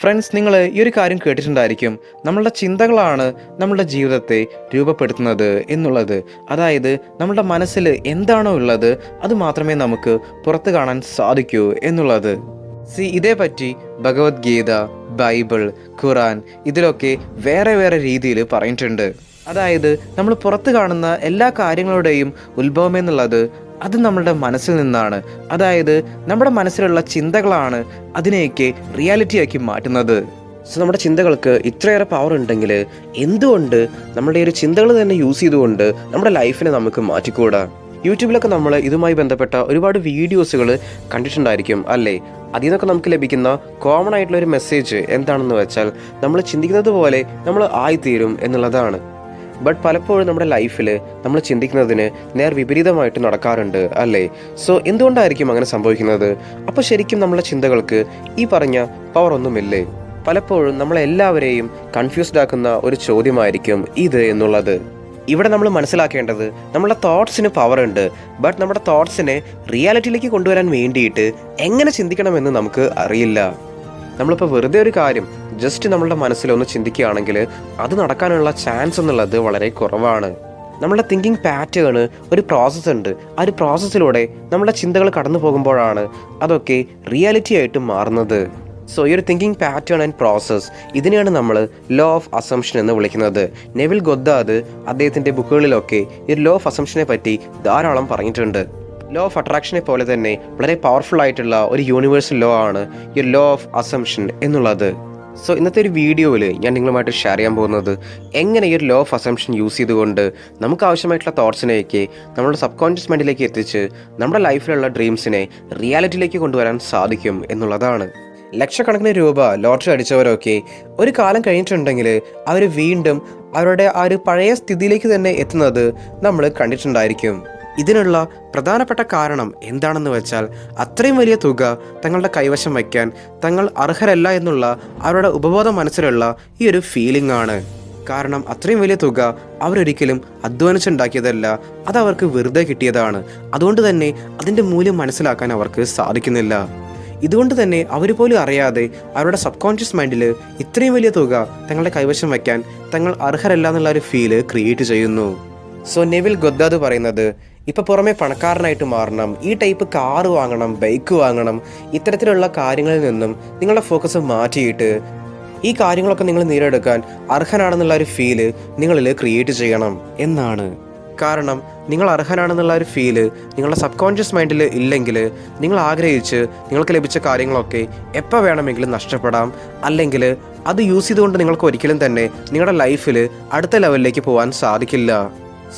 Friends നിങ്ങൾ ഈ ഒരു കാര്യം കേട്ടിട്ടുണ്ടായിരിക്കും. നമ്മളുടെ ചിന്തകളാണ് നമ്മളുടെ ജീവിതത്തെ രൂപപ്പെടുത്തുന്നത് എന്നുള്ളത്. അതായത് നമ്മളുടെ മനസ്സിൽ എന്താണോ ഉള്ളത് അത് മാത്രമേ നമുക്ക് പുറത്ത് കാണാൻ സാധിക്കൂ എന്നുള്ളത്. സി ഇതേപറ്റി ഭഗവത്ഗീത ബൈബിൾ ഖുറാൻ ഇതിലൊക്കെ വേറെ വേറെ രീതിയിൽ പറഞ്ഞിട്ടുണ്ട്. അതായത് നമ്മൾ പുറത്ത് കാണുന്ന എല്ലാ കാര്യങ്ങളുടെയും ഉത്ഭവം എന്നുള്ളത് അത് നമ്മളുടെ മനസ്സിൽ നിന്നാണ്. അതായത് നമ്മുടെ മനസ്സിലുള്ള ചിന്തകളാണ് അതിനെയൊക്കെ റിയാലിറ്റിയാക്കി മാറ്റുന്നത്. സോ നമ്മുടെ ചിന്തകൾക്ക് ഇത്രയേറെ പവർ ഉണ്ടെങ്കിൽ എന്തുകൊണ്ട് നമ്മുടെ ഒരു ചിന്തകൾ തന്നെ യൂസ് ചെയ്തുകൊണ്ട് നമ്മുടെ ലൈഫിനെ നമുക്ക് മാറ്റിക്കൂടാ? യൂട്യൂബിലൊക്കെ നമ്മൾ ഇതുമായി ബന്ധപ്പെട്ട ഒരുപാട് വീഡിയോസുകൾ കണ്ടിട്ടുണ്ടായിരിക്കും അല്ലേ? അതിൽ നിന്നൊക്കെ നമുക്ക് ലഭിക്കുന്ന കോമൺ ആയിട്ടുള്ള ഒരു മെസ്സേജ് എന്താണെന്ന് വെച്ചാൽ നമ്മൾ ചിന്തിക്കുന്നത് പോലെ നമ്മൾ ആയിത്തീരും എന്നുള്ളതാണ്. ബട്ട് പലപ്പോഴും നമ്മുടെ ലൈഫിൽ നമ്മൾ ചിന്തിക്കുന്നതിന് നേർ വിപരീതമായിട്ട് നടക്കാറുണ്ട് അല്ലേ? സോ എന്തുകൊണ്ടായിരിക്കും അങ്ങനെ സംഭവിക്കുന്നത്? അപ്പോൾ ശരിക്കും നമ്മുടെ ചിന്തകൾക്ക് ഈ പറഞ്ഞ പവർ ഒന്നുമില്ലേ? പലപ്പോഴും നമ്മളെല്ലാവരെയും കൺഫ്യൂസ്ഡ് ആക്കുന്ന ഒരു ചോദ്യമായിരിക്കും ഇത് എന്നുള്ളത്. ഇവിടെ നമ്മൾ മനസ്സിലാക്കേണ്ടത് നമ്മുടെ തോട്ട്സിന് പവർ ഉണ്ട്. ബട്ട് നമ്മുടെ തോട്ട്സിനെ റിയാലിറ്റിയിലേക്ക് കൊണ്ടുവരാൻ വേണ്ടിയിട്ട് എങ്ങനെ ചിന്തിക്കണമെന്ന് നമുക്ക് അറിയില്ല. നമ്മളിപ്പോൾ വെറുതെ ഒരു കാര്യം ജസ്റ്റ് നമ്മളുടെ മനസ്സിലൊന്ന് ചിന്തിക്കുകയാണെങ്കിൽ അത് നടക്കാനുള്ള ചാൻസ് എന്നുള്ളത് വളരെ കുറവാണ്. നമ്മുടെ തിങ്കിങ് പാറ്റേൺ ഒരു പ്രോസസ്സ് ഉണ്ട്. ആ ഒരു പ്രോസസ്സിലൂടെ നമ്മുടെ ചിന്തകൾ കടന്നു പോകുമ്പോഴാണ് അതൊക്കെ റിയാലിറ്റി ആയിട്ട് മാറുന്നത്. സോ ഈ ഒരു തിങ്കിങ് പാറ്റേൺ ആൻഡ് പ്രോസസ്സ് ഇതിനെയാണ് നമ്മൾ ലോ ഓഫ് അസംഷൻ എന്ന് വിളിക്കുന്നത്. നെവിൽ ഗൊദ്ദാദ് അദ്ദേഹത്തിന്റെ ബുക്കുകളിലൊക്കെ ഈ ലോ ഓഫ് അസംഷനെ പറ്റി ധാരാളം പറഞ്ഞിട്ടുണ്ട്. ലോ ഓഫ് അട്രാക്ഷനെ പോലെ തന്നെ വളരെ പവർഫുൾ ആയിട്ടുള്ള ഒരു യൂണിവേഴ്സൽ ലോ ആണ് ഈ ലോ ഓഫ് അസംഷൻ എന്നുള്ളത്. സോ ഇന്നത്തെ ഒരു വീഡിയോയിൽ ഞാൻ നിങ്ങളുമായിട്ട് ഷെയർ ചെയ്യാൻ പോകുന്നത് എങ്ങനെ ഈ ഒരു ലോ ഓഫ് അസംഷൻ യൂസ് ചെയ്തുകൊണ്ട് നമുക്ക് ആവശ്യമായിട്ടുള്ള തോട്ട്സിനെയൊക്കെ നമ്മുടെ സബ് കോൺഷ്യസ് മൈൻഡിലേക്ക് എത്തിച്ച് നമ്മുടെ ലൈഫിലുള്ള ഡ്രീംസിനെ റിയാലിറ്റിയിലേക്ക് കൊണ്ടുവരാൻ സാധിക്കും എന്നുള്ളതാണ്. ലക്ഷക്കണക്കിന് രൂപ ലോട്ടറി അടിച്ചവരൊക്കെ ഒരു കാലം കഴിഞ്ഞിട്ടുണ്ടെങ്കിൽ അവർ വീണ്ടും അവരുടെ ആ ഒരു പഴയ സ്ഥിതിയിലേക്ക് തന്നെ എത്തുന്നത് നമ്മൾ കണ്ടിട്ടുണ്ടായിരിക്കും. ഇതിനുള്ള പ്രധാനപ്പെട്ട കാരണം എന്താണെന്ന് വെച്ചാൽ അത്രയും വലിയ തുക തങ്ങളുടെ കൈവശം വയ്ക്കാൻ തങ്ങൾ അർഹരല്ല എന്നുള്ള അവരുടെ ഉപബോധ മനസ്സിലുള്ള ഈ ഒരു ഫീലിംഗ് ആണ്. കാരണം അത്രയും വലിയ തുക അവരൊരിക്കലും അധ്വാനിച്ചുണ്ടാക്കിയതല്ല അത് അവർക്ക് വെറുതെ കിട്ടിയതാണ്. അതുകൊണ്ട് തന്നെ അതിന്റെ മൂല്യം മനസ്സിലാക്കാൻ അവർക്ക് സാധിക്കുന്നില്ല. ഇതുകൊണ്ട് തന്നെ അവർ പോലും അറിയാതെ അവരുടെ സബ് കോൺഷ്യസ് മൈൻഡിൽ ഇത്രയും വലിയ തുക തങ്ങളുടെ കൈവശം വയ്ക്കാൻ തങ്ങൾ അർഹരല്ല എന്നുള്ള ഒരു ഫീൽ ക്രിയേറ്റ് ചെയ്യുന്നു. സോ നെവിൽ ഗൊദ്ദാദ് പറയുന്നത് ഇപ്പൊ പുറമെ പണക്കാരനായിട്ട് മാറണം. ഈ ടൈപ്പ് കാർ വാങ്ങണം ബൈക്ക് വാങ്ങണം ഇത്തരത്തിലുള്ള കാര്യങ്ങളിൽ നിന്നും നിങ്ങളുടെ ഫോക്കസ് മാറ്റിയിട്ട് ഈ കാര്യങ്ങളൊക്കെ നിങ്ങൾ നേടിയെടുക്കാൻ അർഹനാണെന്നുള്ള ഒരു ഫീൽ നിങ്ങളിൽ ക്രിയേറ്റ് ചെയ്യണം എന്നാണ്. കാരണം നിങ്ങൾ അർഹനാണെന്നുള്ള ഒരു ഫീൽ നിങ്ങളുടെ സബ് കോൺഷ്യസ് മൈൻഡിൽ ഇല്ലെങ്കിൽ നിങ്ങൾ ആഗ്രഹിച്ച് നിങ്ങൾക്ക് ലഭിച്ച കാര്യങ്ങളൊക്കെ എപ്പോൾ വേണമെങ്കിലും നഷ്ടപ്പെടാം. അല്ലെങ്കിൽ അത് യൂസ് ചെയ്തുകൊണ്ട് നിങ്ങൾക്ക് ഒരിക്കലും തന്നെ നിങ്ങളുടെ ലൈഫിൽ അടുത്ത ലെവലിലേക്ക് പോകാൻ സാധിക്കില്ല.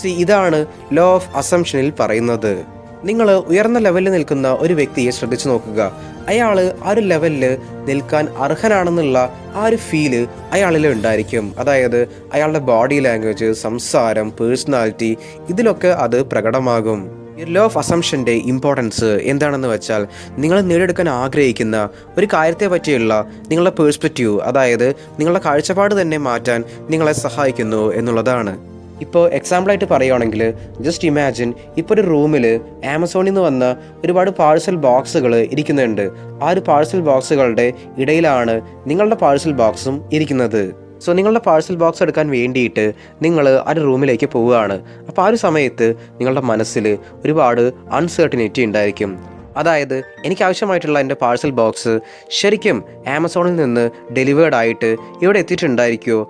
സി ഇതാണ് ലോ ഓഫ് അസംഷനിൽ പറയുന്നത്. നിങ്ങൾ ഉയർന്ന ലെവലിൽ നിൽക്കുന്ന ഒരു വ്യക്തിയെ ശ്രദ്ധിച്ചു നോക്കുക. അയാൾ ആ ഒരു ലെവലിൽ നിൽക്കാൻ അർഹനാണെന്നുള്ള ആ ഒരു ഫീൽ അയാളിൽ ഉണ്ടായിരിക്കും. അതായത് അയാളുടെ ബോഡി ലാംഗ്വേജ് സംസാരം പേഴ്സണാലിറ്റി ഇതിലൊക്കെ അത് പ്രകടമാകും. ലോ ഓഫ് അസംഷന്റെ ഇമ്പോർട്ടൻസ് എന്താണെന്ന് വെച്ചാൽ നിങ്ങൾ നേടിയെടുക്കാൻ ആഗ്രഹിക്കുന്ന ഒരു കാര്യത്തെ പറ്റിയുള്ള നിങ്ങളുടെ പേഴ്സ്പെക്റ്റീവ് അതായത് നിങ്ങളുടെ കാഴ്ചപ്പാട് തന്നെ മാറ്റാൻ നിങ്ങളെ സഹായിക്കുന്നു എന്നുള്ളതാണ്. ഇപ്പോൾ എക്സാമ്പിളായിട്ട് പറയുകയാണെങ്കിൽ ജസ്റ്റ് ഇമാജിൻ ഇപ്പോൾ ഒരു റൂമിൽ ആമസോണിൽ നിന്ന് വന്ന ഒരുപാട് പാഴ്സൽ ബോക്സുകൾ ഇരിക്കുന്നുണ്ട്. ആ ഒരു പാഴ്സൽ ബോക്സുകളുടെ ഇടയിലാണ് നിങ്ങളുടെ പാഴ്സൽ ബോക്സും ഇരിക്കുന്നത്. സോ നിങ്ങളുടെ പാഴ്സൽ ബോക്സ് എടുക്കാൻ വേണ്ടിയിട്ട് നിങ്ങൾ ആ ഒരു റൂമിലേക്ക് പോവുകയാണ്. അപ്പോൾ ആ ഒരു സമയത്ത് നിങ്ങളുടെ മനസ്സിൽ ഒരുപാട് അൺസർട്ടനിറ്റി ഉണ്ടായിരിക്കും. അതായത് എനിക്ക് ആവശ്യമായിട്ടുള്ള എന്റെ പാഴ്സൽ ബോക്സ് ശരിക്കും ആമസോണിൽ നിന്ന് ഡെലിവേർഡ് ആയിട്ട് ഇവിടെ എത്തിയിട്ടുണ്ടായിരിക്കുമോ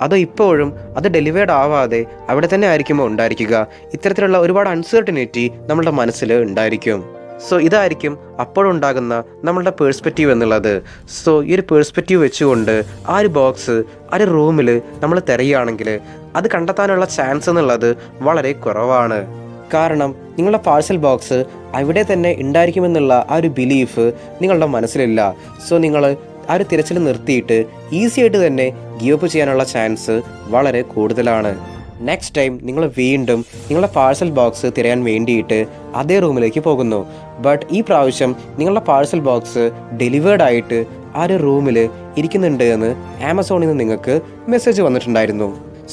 അതോ ഇപ്പോഴും അത് ഡെലിവേർഡ് ആവാതെ അവിടെ തന്നെ ആയിരിക്കുമോ ഉണ്ടായിരിക്കുക? ഇത്തരത്തിലുള്ള ഒരുപാട് അൺസർട്ടനിറ്റി നമ്മളുടെ മനസ്സിൽ ഉണ്ടായിരിക്കും. സോ ഇതായിരിക്കും അപ്പോഴുണ്ടാകുന്ന നമ്മളുടെ പേഴ്സ്പെക്റ്റീവ് എന്നുള്ളത്. സോ ഈ ഒരു പേഴ്സ്പെക്റ്റീവ് വെച്ചുകൊണ്ട് ആ ഒരു ബോക്സ് ആ ഒരു റൂമിൽ നമ്മൾ തിരയുകയാണെങ്കിൽ അത് കണ്ടെത്താനുള്ള ചാൻസ് എന്നുള്ളത് വളരെ കുറവാണ്. കാരണം നിങ്ങളുടെ പാഴ്സൽ ബോക്സ് അവിടെ തന്നെ ഉണ്ടായിരിക്കുമെന്നുള്ള ആ ഒരു ബിലീഫ് നിങ്ങളുടെ മനസ്സിലില്ല. സോ നിങ്ങൾ ആ ഒരു തിരച്ചിൽ നിർത്തിയിട്ട് ഈസി ആയിട്ട് തന്നെ ഗീവ് അപ്പ് ചെയ്യാനുള്ള ചാൻസ് വളരെ കൂടുതലാണ്. നെക്സ്റ്റ് ടൈം നിങ്ങൾ വീണ്ടും നിങ്ങളുടെ പാഴ്സൽ ബോക്സ് തിരയാൻ വേണ്ടിയിട്ട് അതേ റൂമിലേക്ക് പോകുന്നു. ബട്ട് ഈ പ്രാവശ്യം നിങ്ങളുടെ പാഴ്സൽ ബോക്സ് ഡെലിവേർഡ് ആയിട്ട് ആ ഒരു റൂമിൽ ഇരിക്കുന്നുണ്ട് എന്ന് ആമസോണിൽ നിന്ന് നിങ്ങൾക്ക് മെസ്സേജ് വന്നിട്ടുണ്ടായിരുന്നു.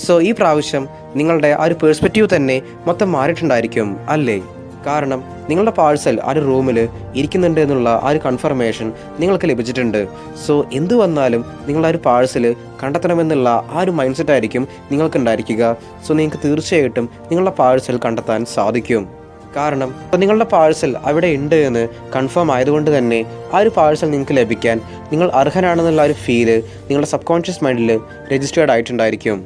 സോ ഈ പ്രാവശ്യം നിങ്ങളുടെ ആ ഒരു പേഴ്സ്പെക്റ്റീവ് തന്നെ മൊത്തം മാറിയിട്ടുണ്ടായിരിക്കും അല്ലേ? കാരണം നിങ്ങളുടെ പാഴ്സൽ ആ ഒരു റൂമിൽ ഇരിക്കുന്നുണ്ട് എന്നുള്ള ആ ഒരു കൺഫർമേഷൻ നിങ്ങൾക്ക് ലഭിച്ചിട്ടുണ്ട്. സോ എന്തു വന്നാലും നിങ്ങൾ ആ ഒരു പാഴ്സൽ കണ്ടെത്തണമെന്നുള്ള ആ ഒരു മൈൻഡ് സെറ്റ് ആയിരിക്കും നിങ്ങൾക്ക് ഉണ്ടായിരിക്കുക സോ നിങ്ങൾക്ക് തീർച്ചയായിട്ടും നിങ്ങളുടെ പാഴ്സൽ കണ്ടെത്താൻ സാധിക്കും. കാരണം നിങ്ങളുടെ പാഴ്സൽ അവിടെ ഉണ്ട് എന്ന് കൺഫേം ആയതുകൊണ്ട് തന്നെ ആ ഒരു പാഴ്സൽ നിങ്ങൾക്ക് ലഭിക്കാൻ നിങ്ങൾ അർഹനാണെന്നുള്ള ഒരു ഫീൽ നിങ്ങളുടെ സബ് കോൺഷ്യസ് മൈൻഡിൽ രജിസ്റ്റേർഡ് ആയിട്ടുണ്ടായിരിക്കും.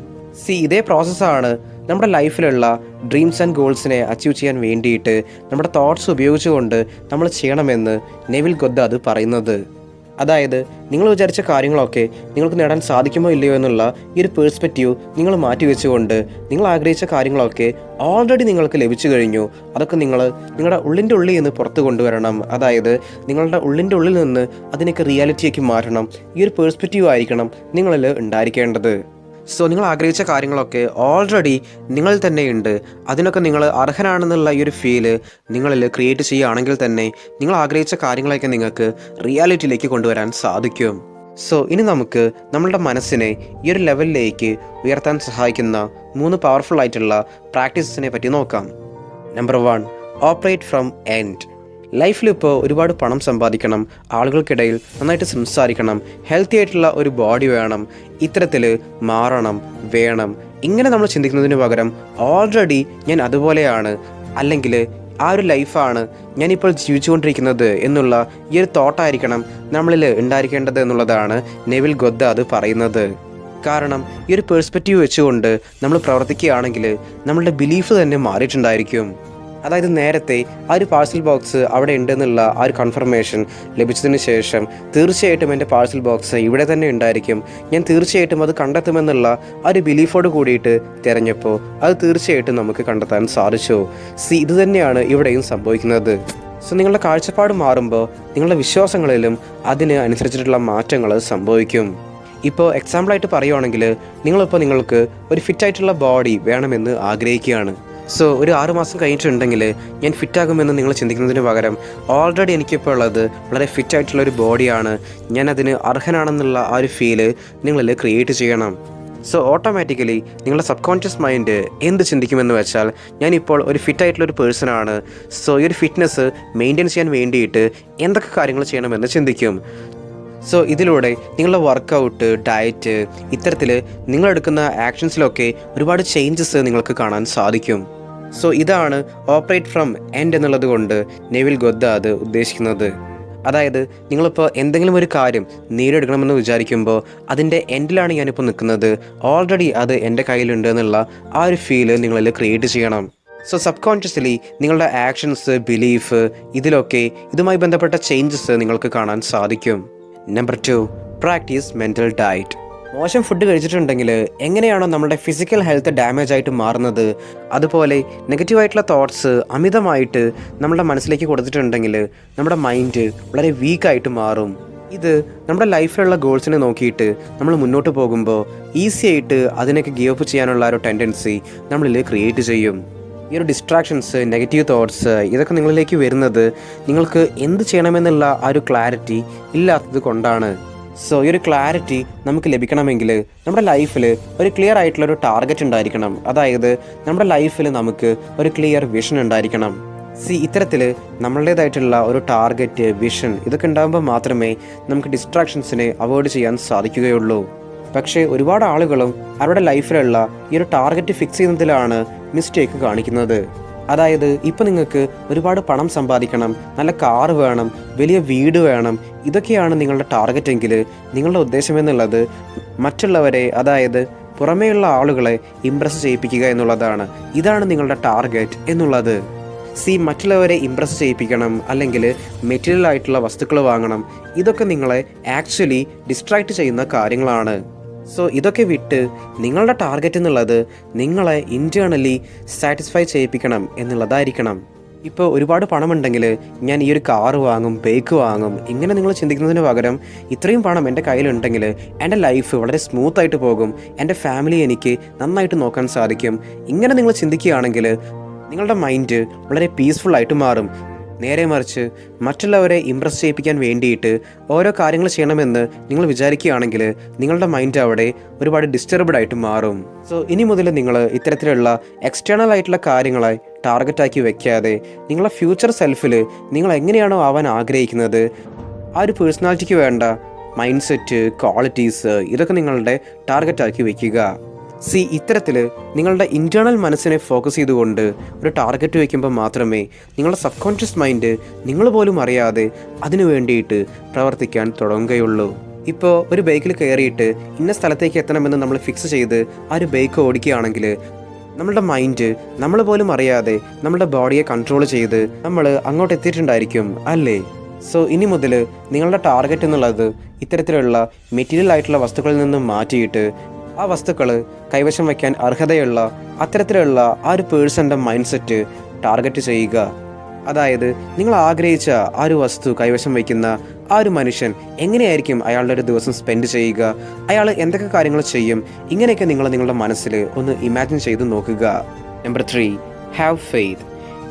സി ഇതേ പ്രോസസ്സാണ് നമ്മുടെ ലൈഫിലുള്ള ഡ്രീംസ് ആൻഡ് ഗോൾസിനെ അച്ചീവ് ചെയ്യാൻ വേണ്ടിയിട്ട് നമ്മുടെ തോട്ട്സ് ഉപയോഗിച്ചുകൊണ്ട് നമ്മൾ ചെയ്യണമെന്ന് നെവിൽ ഗൊദ്ദ അത് പറയുന്നത്. അതായത് നിങ്ങൾ വിചാരിച്ച കാര്യങ്ങളൊക്കെ നിങ്ങൾക്ക് നേടാൻ സാധിക്കുമോ ഇല്ലയോ എന്നുള്ള ഈ ഒരു പേഴ്സ്പെക്റ്റീവ് നിങ്ങൾ മാറ്റി വെച്ചുകൊണ്ട് നിങ്ങൾ ആഗ്രഹിച്ച കാര്യങ്ങളൊക്കെ ഓൾറെഡി നിങ്ങൾക്ക് ലഭിച്ചു കഴിഞ്ഞു. അതൊക്കെ നിങ്ങൾ നിങ്ങളുടെ ഉള്ളിന്റെ ഉള്ളിൽ നിന്ന് പുറത്ത് കൊണ്ടുവരണം. അതായത് നിങ്ങളുടെ ഉള്ളിന്റെ ഉള്ളിൽ നിന്ന് അതിനൊക്കെ റിയാലിറ്റിയാക്കി മാറ്റണം. ഈ ഒരു പേഴ്സ്പെക്റ്റീവ് ആയിരിക്കണം നിങ്ങളിൽ ഉണ്ടായിരിക്കേണ്ടത്. സോ നിങ്ങൾ ആഗ്രഹിച്ച കാര്യങ്ങളൊക്കെ ഓൾറെഡി നിങ്ങൾ തന്നെയുണ്ട്. അതിനൊക്കെ നിങ്ങൾ അർഹനാണെന്നുള്ള ഈ ഒരു ഫീൽ നിങ്ങളിൽ ക്രിയേറ്റ് ചെയ്യുകയാണെങ്കിൽ തന്നെ നിങ്ങൾ ആഗ്രഹിച്ച കാര്യങ്ങളൊക്കെ നിങ്ങൾക്ക് റിയാലിറ്റിയിലേക്ക് കൊണ്ടുവരാൻ സാധിക്കും. സോ ഇനി നമുക്ക് നമ്മളുടെ മനസ്സിനെ ഈ ഒരു ലെവലിലേക്ക് ഉയർത്താൻ സഹായിക്കുന്ന മൂന്ന് പവർഫുൾ ആയിട്ടുള്ള പ്രാക്ടീസസിനെ പറ്റി നോക്കാം. Number one operate from end ലൈഫിൽ ഇപ്പോൾ ഒരുപാട് പണം സമ്പാദിക്കണം ആളുകൾക്കിടയിൽ നന്നായിട്ട് സംസാരിക്കണം ഹെൽത്തി ആയിട്ടുള്ള ഒരു ബോഡി വേണം ഇത്തരത്തിൽ മാറണം വേണം. ഇങ്ങനെ നമ്മൾ ചിന്തിക്കുന്നതിന് പകരം ഓൾറെഡി ഞാൻ അതുപോലെയാണ് അല്ലെങ്കിൽ ആ ഒരു ലൈഫാണ് ഞാനിപ്പോൾ ജീവിച്ചുകൊണ്ടിരിക്കുന്നത് എന്നുള്ള ഈ ഒരു തോട്ടായിരിക്കണം നമ്മളിൽ ഉണ്ടായിരിക്കേണ്ടത് എന്നുള്ളതാണ് നെവിൽ ഗൊദ്ദ അത് പറയുന്നത്. കാരണം ഈ ഒരു പേഴ്സ്പെക്റ്റീവ് വെച്ചുകൊണ്ട് നമ്മൾ പ്രവർത്തിക്കുകയാണെങ്കിൽ നമ്മളുടെ ബിലീഫ് തന്നെ മാറിയിട്ടുണ്ടായിരിക്കും. അതായത് നേരത്തെ ആ ഒരു പാഴ്സൽ ബോക്സ് അവിടെ ഉണ്ടെന്നുള്ള ആ ഒരു കൺഫർമേഷൻ ലഭിച്ചതിന് ശേഷം തീർച്ചയായിട്ടും എന്റെ പാഴ്സൽ ബോക്സ് ഇവിടെ തന്നെ ഉണ്ടായിരിക്കും. ഞാൻ തീർച്ചയായിട്ടും അത് കണ്ടെത്തുമെന്നുള്ള ആ ഒരു ബിലീഫോട് കൂടിയിട്ട് തിരഞ്ഞപ്പോൾ അത് തീർച്ചയായിട്ടും നമുക്ക് കണ്ടെത്താൻ സാധിച്ചു. സി ഇത് തന്നെയാണ് ഇവിടെയും സംഭവിക്കുന്നത്. സോ നിങ്ങളുടെ കാഴ്ചപ്പാട് മാറുമ്പോൾ നിങ്ങളുടെ വിശ്വാസങ്ങളിലും അതിന് അനുസരിച്ചിട്ടുള്ള മാറ്റങ്ങൾ സംഭവിക്കും. ഇപ്പോൾ എക്സാമ്പിളായിട്ട് പറയുവാണെങ്കിൽ നിങ്ങളിപ്പോൾ നിങ്ങൾക്ക് ഒരു ഫിറ്റായിട്ടുള്ള ബോഡി വേണമെന്ന് ആഗ്രഹിക്കുകയാണ്. സോ ഒരു ആറ് മാസം കഴിഞ്ഞിട്ടുണ്ടെങ്കിൽ ഞാൻ ഫിറ്റാകുമെന്ന് നിങ്ങൾ ചിന്തിക്കുന്നതിന് പകരം ഓൾറെഡി എനിക്കിപ്പോൾ ഉള്ളത് വളരെ ഫിറ്റായിട്ടുള്ള ഒരു ബോഡിയാണ്. ഞാൻ അർഹനാണെന്നുള്ള ആ ഒരു ഫീൽ നിങ്ങളിൽ ക്രിയേറ്റ് ചെയ്യണം. സോ ഓട്ടോമാറ്റിക്കലി നിങ്ങളുടെ സബ് കോൺഷ്യസ് മൈൻഡ് എന്ത് ചിന്തിക്കുമെന്ന് വെച്ചാൽ ഞാനിപ്പോൾ ഒരു ഫിറ്റ് ആയിട്ടുള്ള ഒരു പേഴ്സണാണ് സോ ഈ ഒരു ഫിറ്റ്നസ് മെയിന്റെയിൻ ചെയ്യാൻ വേണ്ടിയിട്ട് എന്തൊക്കെ കാര്യങ്ങൾ ചെയ്യണമെന്ന് ചിന്തിക്കും. സോ ഇതിലൂടെ നിങ്ങളുടെ വർക്കൗട്ട് ഡയറ്റ് ഇത്തരത്തിൽ നിങ്ങളെടുക്കുന്ന ആക്ഷൻസിലൊക്കെ ഒരുപാട് ചേഞ്ചസ് നിങ്ങൾക്ക് കാണാൻ സാധിക്കും. സോ ഇതാണ് ഓപ്പറേറ്റ് ഫ്രം എൻഡ് എന്നുള്ളത് കൊണ്ട് നെവിൽ ഗൊദ്ദ അത് ഉദ്ദേശിക്കുന്നത്. അതായത് നിങ്ങളിപ്പോൾ എന്തെങ്കിലും ഒരു കാര്യം നേടിയെടുക്കണമെന്ന് വിചാരിക്കുമ്പോൾ അതിന്റെ എൻഡിലാണ് ഞാനിപ്പോൾ നിൽക്കുന്നത്. ഓൾറെഡി അത് എന്റെ കയ്യിലുണ്ട് എന്നുള്ള ആ ഒരു ഫീൽ നിങ്ങളിൽ ക്രിയേറ്റ് ചെയ്യണം. സോ സബ് കോൺഷ്യസ്ലി നിങ്ങളുടെ ആക്ഷൻസ് ബിലീഫ് ഇതിലൊക്കെ ഇതുമായി ബന്ധപ്പെട്ട ചേഞ്ചസ് നിങ്ങൾക്ക് കാണാൻ സാധിക്കും. Number two practice mental diet മോശം ഫുഡ് കഴിച്ചിട്ടുണ്ടെങ്കിൽ എങ്ങനെയാണോ നമ്മുടെ ഫിസിക്കൽ ഹെൽത്ത് ഡാമേജ് ആയിട്ട് മാറുന്നത്? അതുപോലെ നെഗറ്റീവായിട്ടുള്ള തോട്ട്സ് അമിതമായിട്ട് നമ്മുടെ മനസ്സിലേക്ക് കൊടുത്തിട്ടുണ്ടെങ്കിൽ നമ്മുടെ മൈൻഡ് വളരെ വീക്കായിട്ട് മാറും. ഇത് നമ്മുടെ ലൈഫിലുള്ള ഗോൾസിനെ നോക്കിയിട്ട് നമ്മൾ മുന്നോട്ട് പോകുമ്പോൾ ഈസി ആയിട്ട് അതിനൊക്കെ ഗീവ് അപ്പ് ചെയ്യാനുള്ള ഒരു ടെൻഡൻസി നമ്മളിൽ ക്രിയേറ്റ് ചെയ്യും. ഈ ഒരു ഡിസ്ട്രാക്ഷൻസ് നെഗറ്റീവ് തോട്ട്സ് ഇതൊക്കെ നിങ്ങളിലേക്ക് വരുന്നത് നിങ്ങൾക്ക് എന്ത് ചെയ്യണമെന്നുള്ള ആ ഒരു ക്ലാരിറ്റി ഇല്ലാത്തത് കൊണ്ടാണ്. സോ ഈ ഒരു ക്ലാരിറ്റി നമുക്ക് ലഭിക്കണമെങ്കിൽ നമ്മുടെ ലൈഫിൽ ഒരു ക്ലിയർ ആയിട്ടുള്ള ഒരു ടാർഗറ്റ് ഉണ്ടായിരിക്കണം. അതായത് നമ്മുടെ ലൈഫിൽ നമുക്ക് ഒരു ക്ലിയർ വിഷൻ ഉണ്ടായിരിക്കണം. സി ഇത്തരത്തിൽ നമ്മളുടേതായിട്ടുള്ള ഒരു ടാർഗറ്റ് വിഷൻ ഇതൊക്കെ ഉണ്ടാകുമ്പോൾ മാത്രമേ നമുക്ക് ഡിസ്ട്രാക്ഷൻസിനെ അവോയ്ഡ് ചെയ്യാൻ സാധിക്കുകയുള്ളൂ. പക്ഷേ ഒരുപാട് ആളുകളും അവരുടെ ലൈഫിലുള്ള ഈ ഒരു ടാർഗറ്റ് ഫിക്സ് ചെയ്യുന്നതിലാണ് മിസ്റ്റേക്ക് കാണിക്കുന്നത്. അതായത് ഇപ്പം നിങ്ങൾക്ക് ഒരുപാട് പണം സമ്പാദിക്കണം നല്ല കാർ വേണം വലിയ വീട് വേണം ഇതൊക്കെയാണ് നിങ്ങളുടെ ടാർഗറ്റ് എങ്കിൽ നിങ്ങളുടെ ഉദ്ദേശം എന്നുള്ളത് മറ്റുള്ളവരെ അതായത് പുറമേയുള്ള ആളുകളെ ഇംപ്രസ് ചെയ്യിപ്പിക്കുക എന്നുള്ളതാണ്. ഇതാണ് നിങ്ങളുടെ ടാർഗറ്റ് എന്നുള്ളത്. സി മറ്റുള്ളവരെ ഇംപ്രസ് ചെയ്യിപ്പിക്കണം അല്ലെങ്കിൽ മെറ്റീരിയൽ ആയിട്ടുള്ള വസ്തുക്കൾ വാങ്ങണം. ഇതൊക്കെ നിങ്ങളെ ആക്ച്വലി ഡിസ്ട്രാക്ട് ചെയ്യുന്ന കാര്യങ്ങളാണ്. സോ ഇതൊക്കെ വിട്ട് നിങ്ങളുടെ ടാർഗറ്റ് എന്നുള്ളത് നിങ്ങളെ ഇന്റേർണലി സാറ്റിസ്ഫൈ ചെയ്യിപ്പിക്കണം എന്നുള്ളതായിരിക്കണം. ഇപ്പോൾ ഒരുപാട് പണമുണ്ടെങ്കിൽ ഞാൻ ഈ ഒരു കാറ് വാങ്ങും ബൈക്ക് വാങ്ങും ഇങ്ങനെ നിങ്ങൾ ചിന്തിക്കുന്നതിന് പകരം ഇത്രയും പണം എന്റെ കയ്യിലുണ്ടെങ്കിൽ എന്റെ ലൈഫ് വളരെ സ്മൂത്ത് ആയിട്ട് പോകും. എന്റെ ഫാമിലി എനിക്ക് നന്നായിട്ട് നോക്കാൻ സാധിക്കും. ഇങ്ങനെ നിങ്ങൾ ചിന്തിക്കുകയാണെങ്കിൽ നിങ്ങളുടെ മൈൻഡ് വളരെ പീസ്ഫുള്ളായിട്ട് മാറും. നേരെ മറിച്ച് മറ്റുള്ളവരെ ഇമ്പ്രസ് ചെയ്യിപ്പിക്കാൻ വേണ്ടിയിട്ട് ഓരോ കാര്യങ്ങൾ ചെയ്യണമെന്ന് നിങ്ങൾ വിചാരിക്കുകയാണെങ്കിൽ നിങ്ങളുടെ മൈൻഡ് അവിടെ ഒരുപാട് ഡിസ്റ്റർബ്ഡ് ആയിട്ട് മാറും. സോ ഇനി മുതൽ നിങ്ങൾ ഇത്തരത്തിലുള്ള എക്സ്റ്റേണൽ ആയിട്ടുള്ള കാര്യങ്ങളെ ടാർഗറ്റാക്കി വെക്കാതെ നിങ്ങളുടെ ഫ്യൂച്ചർ സെൽഫിൽ നിങ്ങൾ എങ്ങനെയാണോ ആവാൻ ആഗ്രഹിക്കുന്നത് ആ ഒരു പേഴ്സണാലിറ്റിക്ക് വേണ്ട മൈൻഡ് സെറ്റ് ക്വാളിറ്റീസ് ഇതൊക്കെ നിങ്ങളുടെ ടാർഗറ്റാക്കി വെക്കുക. സി ഇത്തരത്തിൽ നിങ്ങളുടെ ഇന്റേർണൽ മനസ്സിനെ ഫോക്കസ് ചെയ്തുകൊണ്ട് ഒരു ടാർഗറ്റ് വയ്ക്കുമ്പോൾ മാത്രമേ നിങ്ങളുടെ സബ് കോൺഷ്യസ് മൈൻഡ് നിങ്ങൾ പോലും അറിയാതെ അതിനു വേണ്ടിയിട്ട് പ്രവർത്തിക്കാൻ തുടങ്ങുകയുള്ളൂ. ഇപ്പോൾ ഒരു ബൈക്കിൽ കയറിയിട്ട് ഇന്ന സ്ഥലത്തേക്ക് എത്തണമെന്ന് നമ്മൾ ഫിക്സ് ചെയ്ത് ആ ഒരു ബൈക്ക് ഓടിക്കുകയാണെങ്കിൽ നമ്മളുടെ മൈൻഡ് നമ്മൾ പോലും അറിയാതെ നമ്മുടെ ബോഡിയെ കൺട്രോൾ ചെയ്ത് നമ്മൾ അങ്ങോട്ട് എത്തിയിട്ടുണ്ടായിരിക്കും അല്ലേ? സോ ഇനി മുതൽ നിങ്ങളുടെ ടാർഗറ്റ് എന്നുള്ളത് ഇത്തരത്തിലുള്ള മെറ്റീരിയൽ ആയിട്ടുള്ള വസ്തുക്കളിൽ നിന്ന് മാറ്റിയിട്ട് ആ വസ്തുക്കൾ കൈവശം വയ്ക്കാൻ അർഹതയുള്ള അത്തരത്തിലുള്ള ആ ഒരു പേഴ്സന്റെ മൈൻഡ് സെറ്റ് ടാർഗറ്റ് ചെയ്യുക. അതായത് നിങ്ങൾ ആഗ്രഹിച്ച ആ ഒരു വസ്തു കൈവശം വയ്ക്കുന്ന ആ ഒരു മനുഷ്യൻ എങ്ങനെയായിരിക്കും അയാളുടെ ഒരു ദിവസം സ്പെൻഡ് ചെയ്യുക? അയാൾ എന്തൊക്കെ കാര്യങ്ങൾ ചെയ്യും? ഇങ്ങനെയൊക്കെ നിങ്ങൾ നിങ്ങളുടെ മനസ്സിൽ ഒന്ന് ഇമാജിൻ ചെയ്ത് നോക്കുക. നമ്പർ ത്രീ ഹാവ് ഫെയ്ത്ത്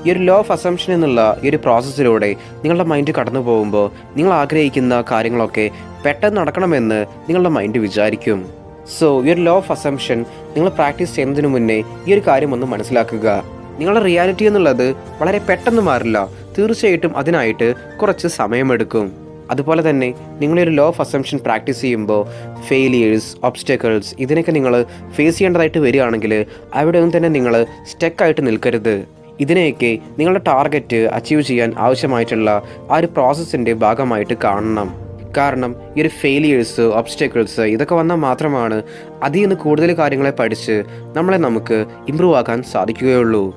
ഈ ഒരു ലോ ഓഫ് അസംഷൻ എന്നുള്ള ഈ ഒരു പ്രോസസ്സിലൂടെ നിങ്ങളുടെ മൈൻഡ് കടന്നു പോകുമ്പോൾ നിങ്ങൾ ആഗ്രഹിക്കുന്ന കാര്യങ്ങളൊക്കെ പെട്ടെന്ന് നടക്കണമെന്ന് നിങ്ങളുടെ മൈൻഡ് വിചാരിക്കും. സോ ഈ ഒരു ലോ ഓഫ് അസംഷൻ നിങ്ങൾ പ്രാക്ടീസ് ചെയ്യുന്നതിന് മുന്നേ ഈ ഒരു കാര്യം ഒന്ന് മനസ്സിലാക്കുക. നിങ്ങളുടെ റിയാലിറ്റി എന്നുള്ളത് വളരെ പെട്ടെന്ന് മാറില്ല. തീർച്ചയായിട്ടും അതിനായിട്ട് കുറച്ച് സമയമെടുക്കും. അതുപോലെ തന്നെ നിങ്ങളൊരു ലോ ഓഫ് അസംഷൻ പ്രാക്ടീസ് ചെയ്യുമ്പോൾ ഫെയിലിയേഴ്സ് ഒബ്സ്റ്റക്കിൾസ് ഇതിനൊക്കെ നിങ്ങൾ ഫേസ് ചെയ്യേണ്ടതായിട്ട് വരികയാണെങ്കിൽ അവിടെ ഒന്നും തന്നെ നിങ്ങൾ സ്റ്റക്കായിട്ട് നിൽക്കരുത്. ഇതിനെയൊക്കെ നിങ്ങളുടെ ടാർഗറ്റ് അച്ചീവ് ചെയ്യാൻ ആവശ്യമായിട്ടുള്ള ആ ഒരു പ്രോസസ്സിന്റെ ഭാഗമായിട്ട് കാണണം. കാരണം ഈ ഒരു ഫെയിലിയേഴ്സ് ഒബ്സ്റ്റക്കിൾസ് ഇതൊക്കെ വന്നാൽ മാത്രമാണ് അതിൽ നിന്ന് കൂടുതൽ കാര്യങ്ങളെ പഠിച്ച് നമ്മളെ നമുക്ക് ഇമ്പ്രൂവ് ആക്കാൻ സാധിക്കുകയുള്ളൂ.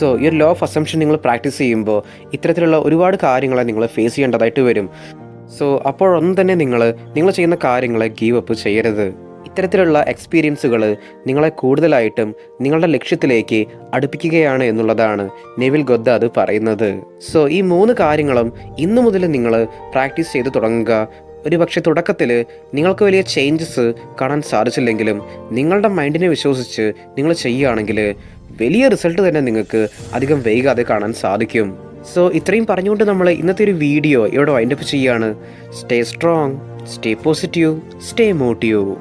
സോ ഈ ഒരു ലോ ഓഫ് അസംഷൻ നിങ്ങൾ പ്രാക്ടീസ് ചെയ്യുമ്പോൾ ഇത്തരത്തിലുള്ള ഒരുപാട് കാര്യങ്ങളെ നിങ്ങൾ ഫേസ് ചെയ്യേണ്ടതായിട്ട് വരും. സോ അപ്പോഴൊന്നും തന്നെ നിങ്ങൾ നിങ്ങൾ ചെയ്യുന്ന കാര്യങ്ങളെ ഗീവ് അപ്പ് ചെയ്യരുത്. ഇത്തരത്തിലുള്ള എക്സ്പീരിയൻസുകൾ നിങ്ങളെ കൂടുതലായിട്ടും നിങ്ങളുടെ ലക്ഷ്യത്തിലേക്ക് അടുപ്പിക്കുകയാണ് എന്നുള്ളതാണ് നെവിൽ ഗൊദ്ദ അത് പറയുന്നത്. സോ ഈ മൂന്ന് കാര്യങ്ങളും ഇന്നു മുതൽ നിങ്ങൾ പ്രാക്ടീസ് ചെയ്ത് തുടങ്ങുക. ഒരു പക്ഷെ തുടക്കത്തിൽ നിങ്ങൾക്ക് വലിയ ചേഞ്ചസ് കാണാൻ സാധിച്ചില്ലെങ്കിലും നിങ്ങളുടെ മൈൻഡിനെ വിശ്വസിച്ച് നിങ്ങൾ ചെയ്യുകയാണെങ്കിൽ വലിയ റിസൾട്ട് തന്നെ നിങ്ങൾക്ക് അധികം വൈകാതെ കാണാൻ സാധിക്കും. സോ ഇത്രയും പറഞ്ഞുകൊണ്ട് നമ്മൾ ഇന്നത്തെ ഒരു വീഡിയോ ഇവിടെ വൈൻഡപ്പ് ചെയ്യുകയാണ്. Stay strong stay positive stay motive